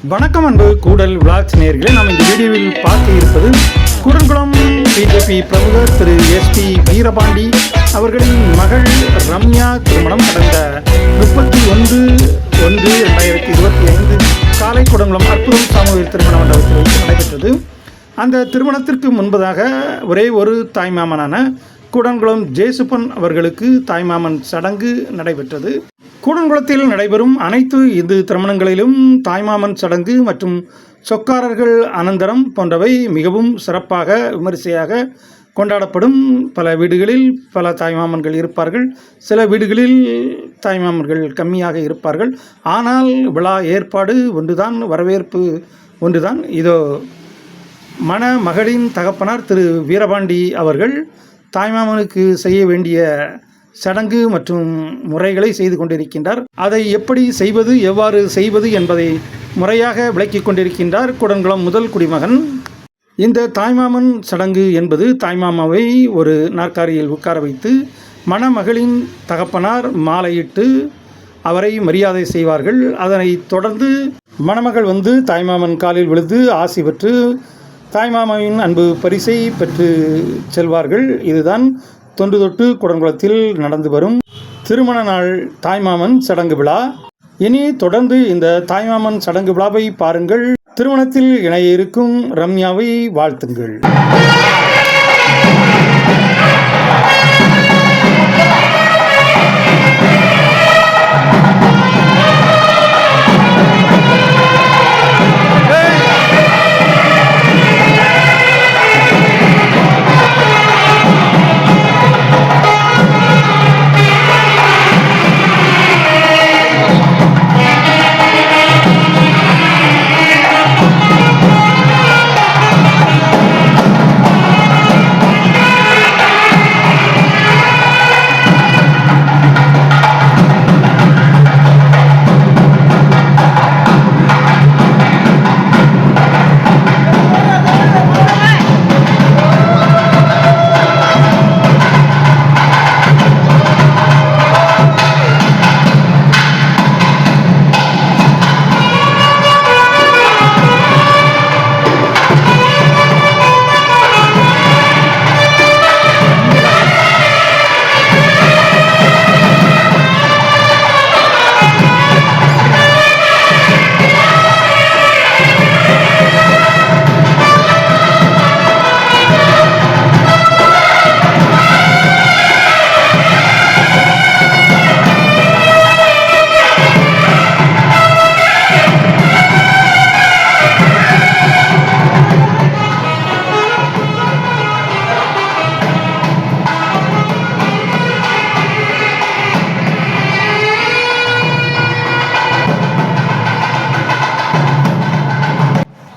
வணக்கம் அன்பு கூடல் விளாக்ஸ் நேர்களை நாம் இந்த வீடியோவில் பார்க்க இருப்பது குரங்குளம் பிஜேபி பிரமுகர் திரு எஸ்பி வீரபாண்டி அவர்களின் மகள் ரம்யா திருமணம் கடந்த முப்பத்தி ஒன்று ஒன்று ரெண்டாயிரத்தி இருபத்தி ஐந்து காலை குடங்குளம் அற்புதம் சாமூக திருமண மண்டபத்தில் வைத்து நடைபெற்றது. அந்த திருமணத்திற்கு முன்பதாக ஒரே ஒரு தாய்மாமனான கூடன்குளம் ஜேசுப்பன் அவர்களுக்கு தாய்மாமன் சடங்கு நடைபெற்றது. கூடன்குளத்தில் நடைபெறும் அனைத்து இந்து திருமணங்களிலும் தாய்மாமன் சடங்கு மற்றும் சொக்காரர்கள் அனந்தரம் போன்றவை மிகவும் சிறப்பாக விமரிசையாக கொண்டாடப்படும். பல வீடுகளில் பல தாய்மாமன்கள் இருப்பார்கள். சில வீடுகளில் தாய்மாமன்கள் கம்மியாக இருப்பார்கள். ஆனால் விழா ஏற்பாடு ஒன்றுதான் வரவேற்பு ஒன்றுதான். இதோ மணமகளின் தகப்பனார் திரு வீரபாண்டி அவர்கள் தாய்மாமனுக்கு செய்ய வேண்டிய சடங்கு மற்றும் முறைகளை செய்து கொண்டிருக்கின்றார். அதை எப்படி செய்வது எவ்வாறு செய்வது என்பதை முறையாக விளக்கிக் கொண்டிருக்கின்றார் குடன்குளம் முதல் குடிமகன். இந்த தாய்மாமன் சடங்கு என்பது தாய்மாமாவை ஒரு நாற்காலியில் உட்கார வைத்து மணமகளின் தகப்பனார் மாலையிட்டு அவரை மரியாதை செய்வார்கள். அதனைத் தொடர்ந்து மணமகள் வந்து தாய்மாமன் காலில் விழுந்து ஆசி பெற்று தாய்மாமாவின் அன்பு பரிசை பெற்று செல்வார்கள். இதுதான் தொன்று தொட்டு குடங்குளத்தில் நடந்து வரும் திருமண நாள் தாய்மாமன் சடங்கு விழா. இனி தொடர்ந்து இந்த தாய்மாமன் சடங்கு விழாவை பாருங்கள். திருமணத்தில் இணைய இருக்கும் ரம்யாவை வாழ்த்துங்கள்.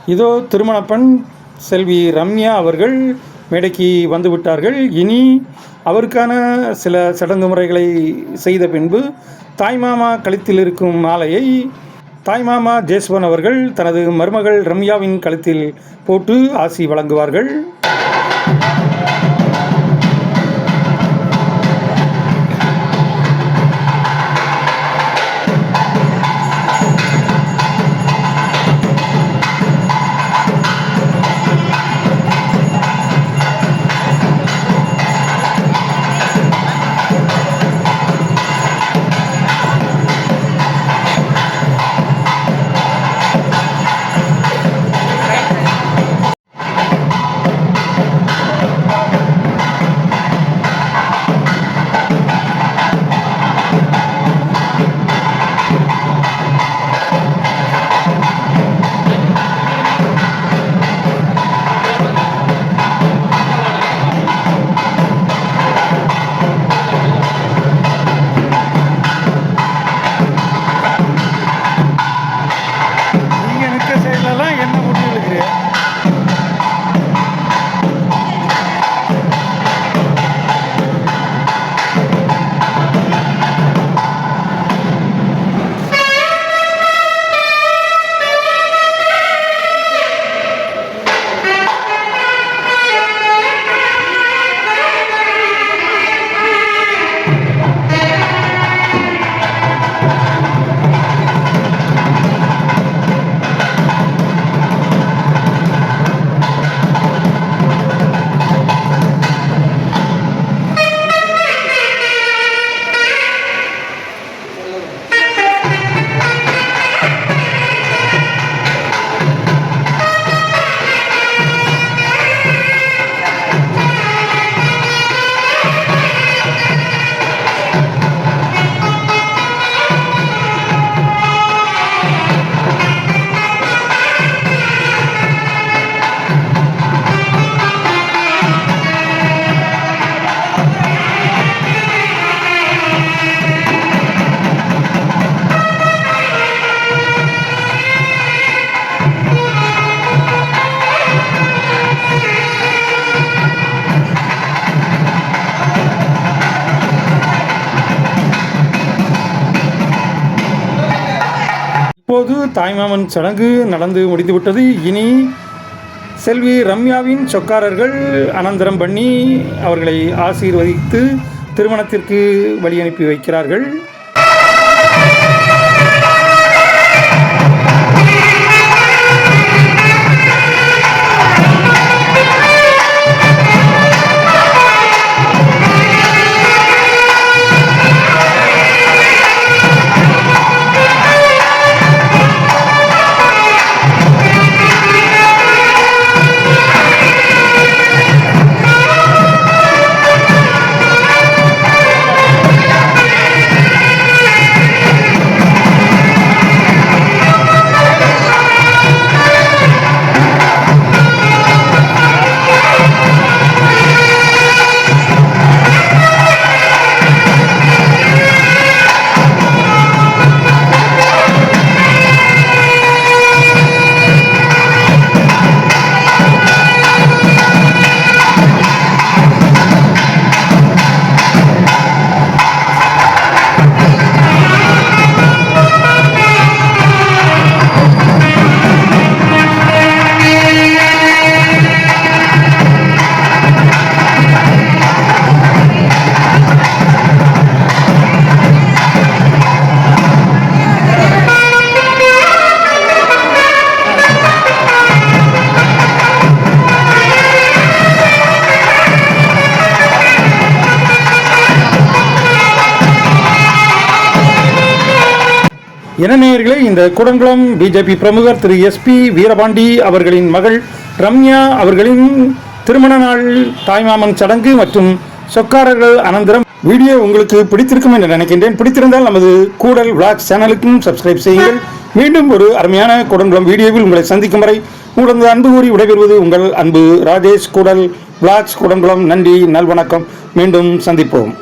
இதோ திருமணப்பெண் செல்வி ரம்யா அவர்கள் மேடைக்கு வந்துவிட்டார்கள். இனி அவருக்கான சில சடங்கு முறைகளை செய்த பின்பு தாய்மாமா கழுத்தில் இருக்கும் மாலையை தாய்மாமா ஜேஸ்வன் அவர்கள் தனது மருமகள் ரம்யாவின் கழுத்தில் போட்டு ஆசி வழங்குவார்கள். இப்போது தாய்மாமன் சடங்கு நடந்து முடிந்துவிட்டது. இனி செல்வி ரம்யாவின் சொக்காரர்கள் அனந்தரம் பண்ணி அவர்களை ஆசீர்வதித்து திருமணத்திற்கு வழி அனுப்பி வைக்கிறார்கள். இனநேயர்களே இந்த குடங்குளம் பிஜேபி பிரமுகர் திரு எஸ்பி வீரபாண்டி அவர்களின் மகள் ரம்யா அவர்களின் திருமண நாள் தாய்மாமன் சடங்கு மற்றும் சொக்காரர்கள் அனந்தரம். வீடியோ உங்களுக்கு பிடித்திருக்கும் என்று நினைக்கின்றேன். பிடித்திருந்தால் நமது கூடல் விளாக் சேனலுக்கும் சப்ஸ்கிரைப் செய்யுங்கள். மீண்டும் ஒரு அருமையான குடங்குளம் வீடியோவில் உங்களை சந்திக்கும் வரை உங்களது அன்பு கூறி விடைபெறுவது உங்கள் அன்பு ராஜேஷ் கூடல். விளாக்ஸ் குடங்குளம் நன்றி நல்வணக்கம். மீண்டும் சந்திப்போம்.